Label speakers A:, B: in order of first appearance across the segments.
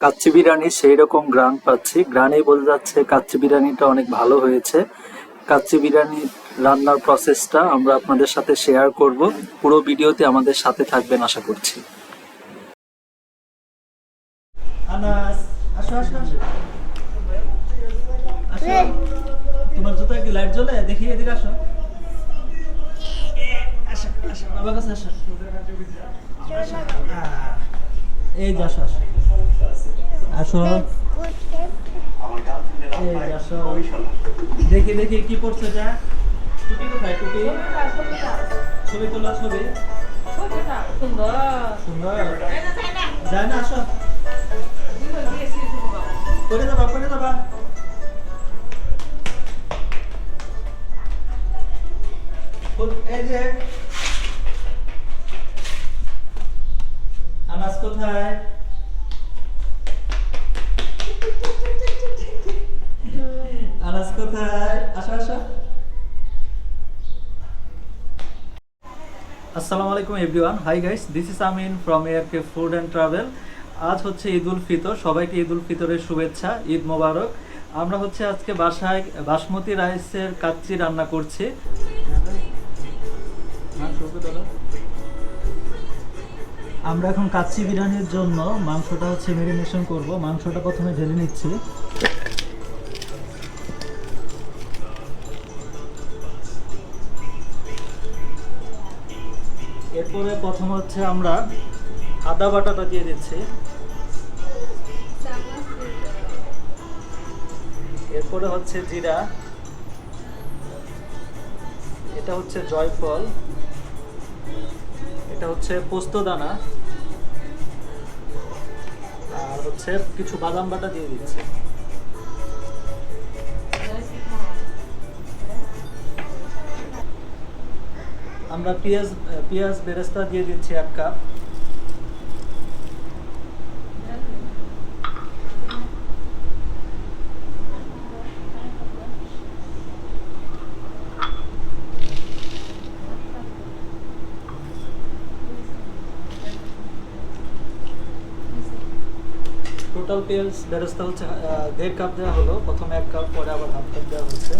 A: কাচ্চি বিরিয়ানি সেই রকম গ্রান পাচ্ছি। গ্রানেই বোঝা যাচ্ছে কাচ্চি বিরিয়ানিটা অনেক ভালো হয়েছে। কাচ্চি বিরিয়ানি রান্নার প্রসেসটা আমরা আপনাদের সাথে শেয়ার করব। পুরো ভিডিওতে আমাদের সাথে থাকবেন আশা করছি। আসো আসো আসো। তোমার জুতায় কি লাইট জ্বলে? দেখি এদিকে আসো। আসো আসো, বাবার কাছে আসো। এই যে আসো আসো। দেখি দেখি কি পড়ছে এটা। টুপি কোথায়, টুপি? ছবি তোলা, ছবি। সুন্দর। যায় না আসো। করে যাবা করে যাবা আনাস কোথায়? আনাস কোথায়? আসো আসো। আসসালামু আলাইকুম, everyone. Hi guys this is Amin from R K food and travel আজ হচ্ছে ঈদ উল ফিতর। সবাইকে ঈদ উল ফিতরের শুভেচ্ছা, ঈদ মোবারক। আমরা হচ্ছে আজকে বাসায় বাসমতি রাইসের কাচ্চি রান্না করছি। আমরা এখন কাচ্চি বিরিয়ানির জন্য মাংসটা হচ্ছে মেরিনেশন করব। মাংসটা প্রথমে ঢেলে নিচ্ছি। এরপরে প্রথম হচ্ছে আমরা আদা বাটাটা দিয়ে দিচ্ছি। এরপরে হচ্ছে জিরা। এটা হচ্ছে জয়ফল। এটা হচ্ছে পোস্ত দানা। আর হচ্ছে কিছু বাদাম বাটা দিয়ে দিচ্ছি। আমরা পেঁয়াজ পেঁয়াজ বেরেস্তা দিয়ে দিচ্ছি এক কাপ। টোটাল পেঁয়াজ বেরেস্তা হচ্ছে দেড় কাপ দেওয়া হলো। প্রথমে এক কাপ পরে আবার হাফ কাপ দেওয়া হচ্ছে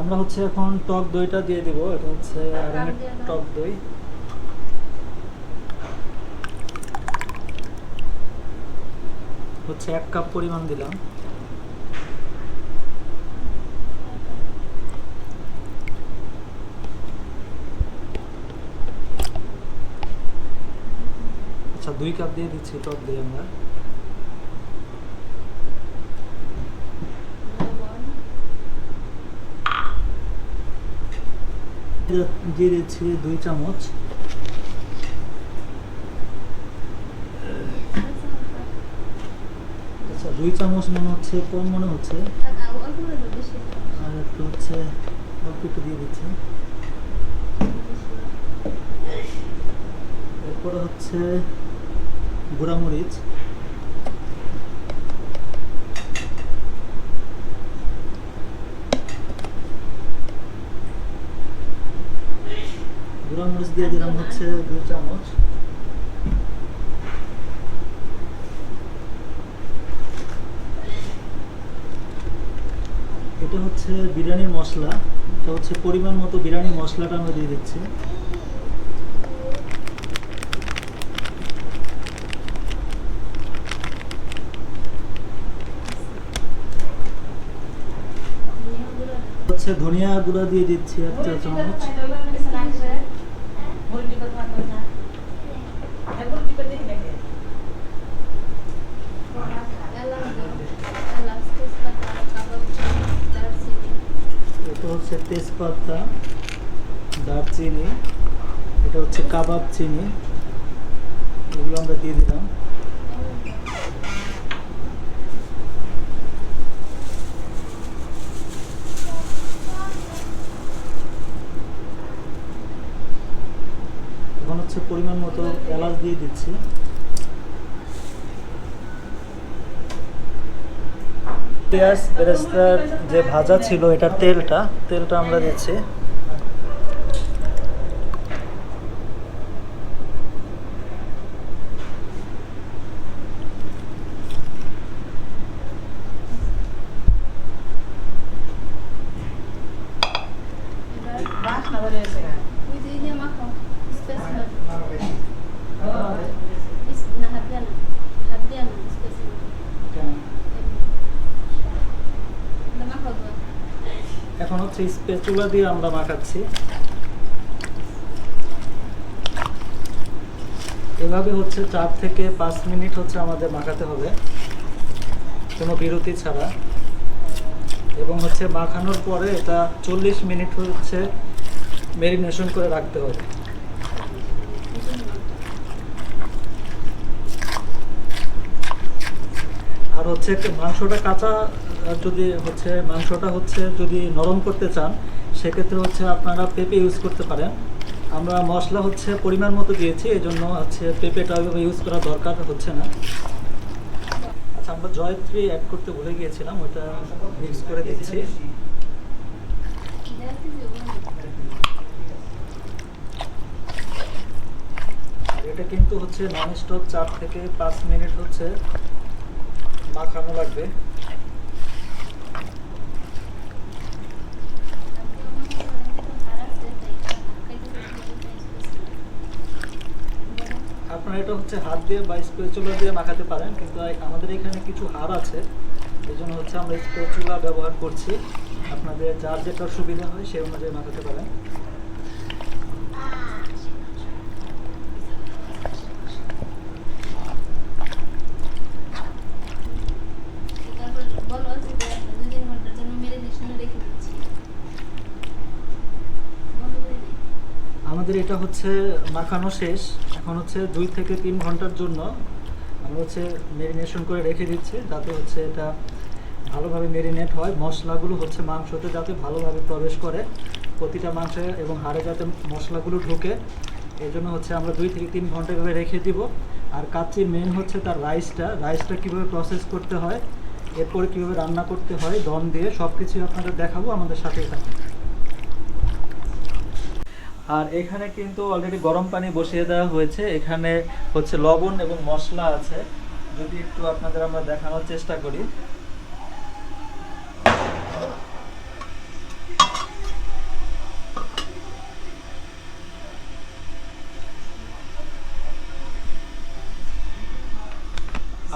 A: আমরা হচ্ছে এখন টক দইটা দিয়ে দিব। এটা হচ্ছে আরামের টক দই। হচ্ছে এক কাপ পরিমাণ দিলাম আচ্ছা দুই কাপ দিয়ে দিচ্ছি, টক দই আমরা। দিয়ে দিচ্ছি দুই চামচ। আচ্ছা দুই চামচ মনে হচ্ছে, কম মনে হচ্ছে। আর একটু হচ্ছে, অল্প একটু দিয়ে দিচ্ছি। এরপরে হচ্ছে গুঁড়ামরিচ। গুঁড়ামরিচ দিয়ে দিলাম হচ্ছে দুই চামচ। এটা হচ্ছে বিরিয়ানির মশলা। এটা হচ্ছে পরিমাণ মতো বিরিয়ানি মশলাটা আমরা দিয়ে দিচ্ছি। হচ্ছে ধনিয়া গুঁড়া দিয়ে দিচ্ছি এক চা চামচ। এটা হচ্ছে তেজপাতা, দারচিনি, এটা হচ্ছে কাবাব চিনি। এগুলো আমরা দিয়ে দিলাম এখন হচ্ছে পরিমাণ এলাচ দিয়ে দিচ্ছি। পেঁয়াজ বেরেস্তার যে ভাজা ছিল এটার তেলটা তেলটা আমরা দিচ্ছি
B: বাসনা ধরে এসে গেছে।
C: ওই যে দিয়ে মাখো স্পেশাল না হাত দিয়ে না হাত দিয়ে না স্পেশাল মাখো গো
A: এখন হচ্ছে স্পেচুলা দিয়ে আমরা মাখাচ্ছি। এভাবে হচ্ছে চার থেকে পাঁচ মিনিট হচ্ছে আমাদের মাখাতে হবে। কোনো বিরতি ছাড়া। এবং হচ্ছে মাখানোর পরে এটা চল্লিশ মিনিট হচ্ছে মেরিনেশন করে রাখতে হবে। আর হচ্ছে মাংসটা কাঁচা যদি হচ্ছে মাংসটা হচ্ছে যদি নরম করতে চান, সেক্ষেত্রে হচ্ছে আপনারা পেঁপে ইউজ করতে পারেন। আমরা মশলা হচ্ছে পরিমাণ মতো দিয়েছি এই জন্য হচ্ছে পেঁপেটা ওইভাবে ইউজ করা দরকার হচ্ছে না। আচ্ছা আমরা জয়ত্রী অ্যাড করতে ভুলে গিয়েছিলাম, ওইটা মিক্স করে দিচ্ছি। এটা কিন্তু হচ্ছে নন স্টপ চার থেকে পাঁচ মিনিট হচ্ছে মাখানো লাগবে। আপনারা এটা হচ্ছে হাত দিয়ে বা স্পেচুলা দিয়ে মাখাতে পারেন, কিন্তু আমাদের এখানে কিছু হার আছে। এই জন্য হচ্ছে আমরা স্পেচুলা ব্যবহার করছি। আপনাদের যার যেটা সুবিধা হয় সেই অনুযায়ী মাখাতে পারেন। আমাদের এটা হচ্ছে মাখানো শেষ। এখন হচ্ছে দুই থেকে তিন ঘণ্টার জন্য আমরা হচ্ছে মেরিনেশন করে রেখে দিচ্ছি, যাতে হচ্ছে এটা ভালোভাবে মেরিনেট হয়। মশলাগুলো হচ্ছে মাংসতে যাতে ভালোভাবে প্রবেশ করে, প্রতিটা মাংসে এবং হাড়ে যাতে মশলাগুলো ঢুকে। এই জন্য হচ্ছে আমরা দুই থেকে তিন ঘণ্টা এভাবে রেখে দিব। আর কাচ্চির মেন হচ্ছে তার রাইসটা রাইসটা কীভাবে প্রসেস করতে হয়, এরপরে কীভাবে রান্না করতে হয়, দম দিয়ে সব কিছুই আপনাদের দেখাবো আমাদের সাথেই থাকুন। আর এখানে কিন্তু অলরেডি গরম পানি বসিয়ে দেওয়া হয়েছে। এখানে হচ্ছে লবণ এবং মশলা আছে। যদি একটু আপনাদের আমরা দেখানোর চেষ্টা করি।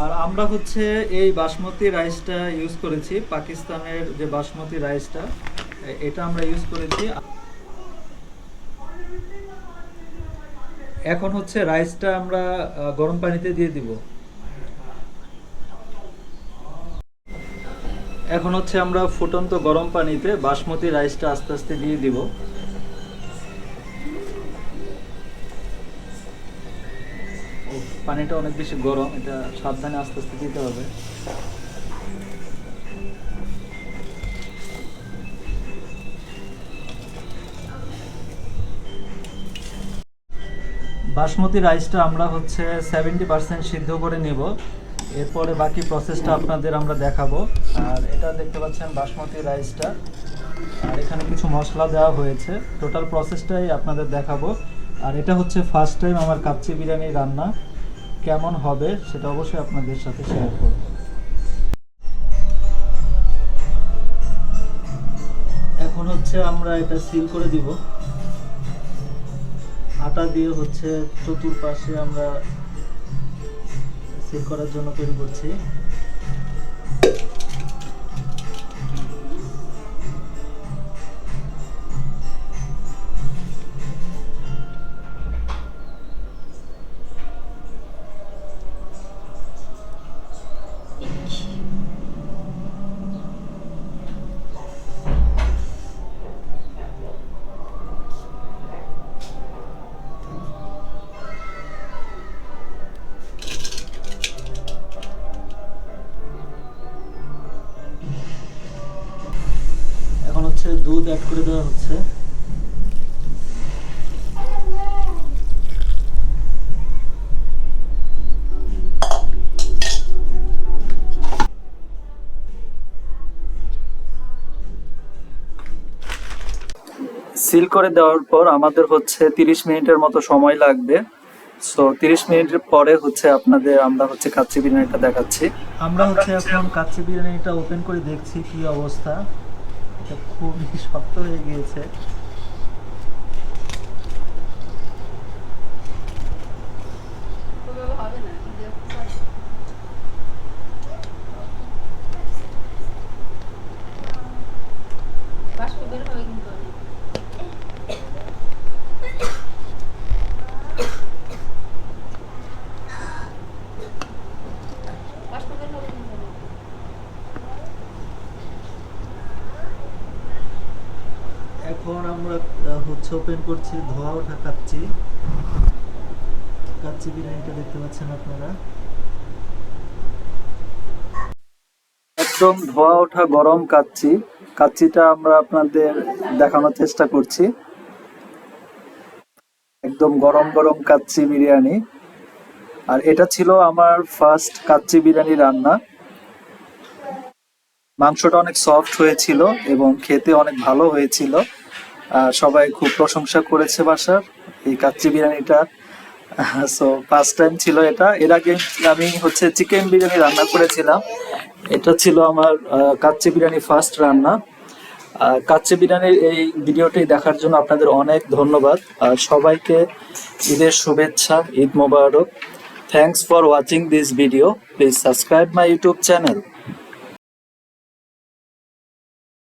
A: আর আমরা হচ্ছে এই বাসমতি রাইসটা ইউজ করেছি। পাকিস্তানের যে বাসমতি রাইসটা এটা আমরা ইউজ করেছি। এখন হচ্ছে রাইসটা আমরা গরম পানিতে দিয়ে দিব। এখন হচ্ছে আমরা ফুটন্ত গরম পানিতে বাসমতি রাইসটা আস্তে আস্তে দিয়ে দিব। পানিটা অনেক বেশি গরম, এটা সাবধানে আস্তে আস্তে দিতে হবে। বাসমতি রাইসটা আমরা হচ্ছে সেভেন্টি পার্সেন্ট সিদ্ধ করে নেব। এরপরে বাকি প্রসেসটা আপনাদের আমরা দেখাবো। আর এটা দেখতে পাচ্ছেন বাসমতি রাইসটা আর এখানে কিছু মশলা দেওয়া হয়েছে। টোটাল প্রসেসটাই আপনাদের দেখাবো। আর এটা হচ্ছে ফার্স্ট টাইম আমার কাচ্চি বিরিয়ানি রান্না। কেমন হবে সেটা অবশ্যই আপনাদের সাথে শেয়ার করব। এখন হচ্ছে আমরা এটা সিল করে দিব। আটা দিয়ে হচ্ছে চতুর্পাশে আমরা সেট করার জন্য তৈরি করছি। সিল করে দেওয়ার পর আমাদের হচ্ছে তিরিশ মিনিটের মতো সময় লাগবে। সো তিরিশ মিনিটের পরে হচ্ছে আপনাদের আমরা হচ্ছে কাচ্চি বিরিয়ানিটা দেখাচ্ছি। আমরা হচ্ছে এখন কাচ্চি বিরিয়ানিটা ওপেন করে দেখছি কি অবস্থা। এটা খুবই শক্ত হয়ে গিয়েছে
C: ওভাবে হবে না কিন্তু বাষ্প বের হবে কিন্তু অনেক। বাষ্প বের হবে কিন্তু অনেক।
A: এখন আমরা হচ্ছে ওপেন করছি, ধোয়া ওঠা কাচ্চি বিরিয়ানিটা দেখতে পাচ্ছেন আপনারা। একদম ধোয়া ওঠা গরম আমরা আপনাদের দেখানোর চেষ্টা করছি। একদম গরম গরম বিরিয়ানি। আর এটা ছিল আমার ফার্স্ট কাচ্চি বিরিয়ানি রান্না। মাংসটা অনেক সফট হয়েছিল এবং খেতে অনেক ভালো হয়েছিল। সবাই খুব প্রশংসা করেছে বাসার, এই কাচ্চি বিরিয়ানিটা। সো ফার্স্ট টাইম ছিল এটা। এর আগে আমি হচ্ছে চিকেন বিরিয়ানি রান্না করেছিলাম। এটা ছিল আমার কাচ্চি বিরিয়ানি ফার্স্ট রান্না। কাচ্চি বিরিয়ানির এই ভিডিওটি দেখার জন্য আপনাদের অনেক ধন্যবাদ। আর সবাইকে ঈদের শুভেচ্ছা, ঈদ মোবারক। Thanks for watching this video please subscribe my YouTube channel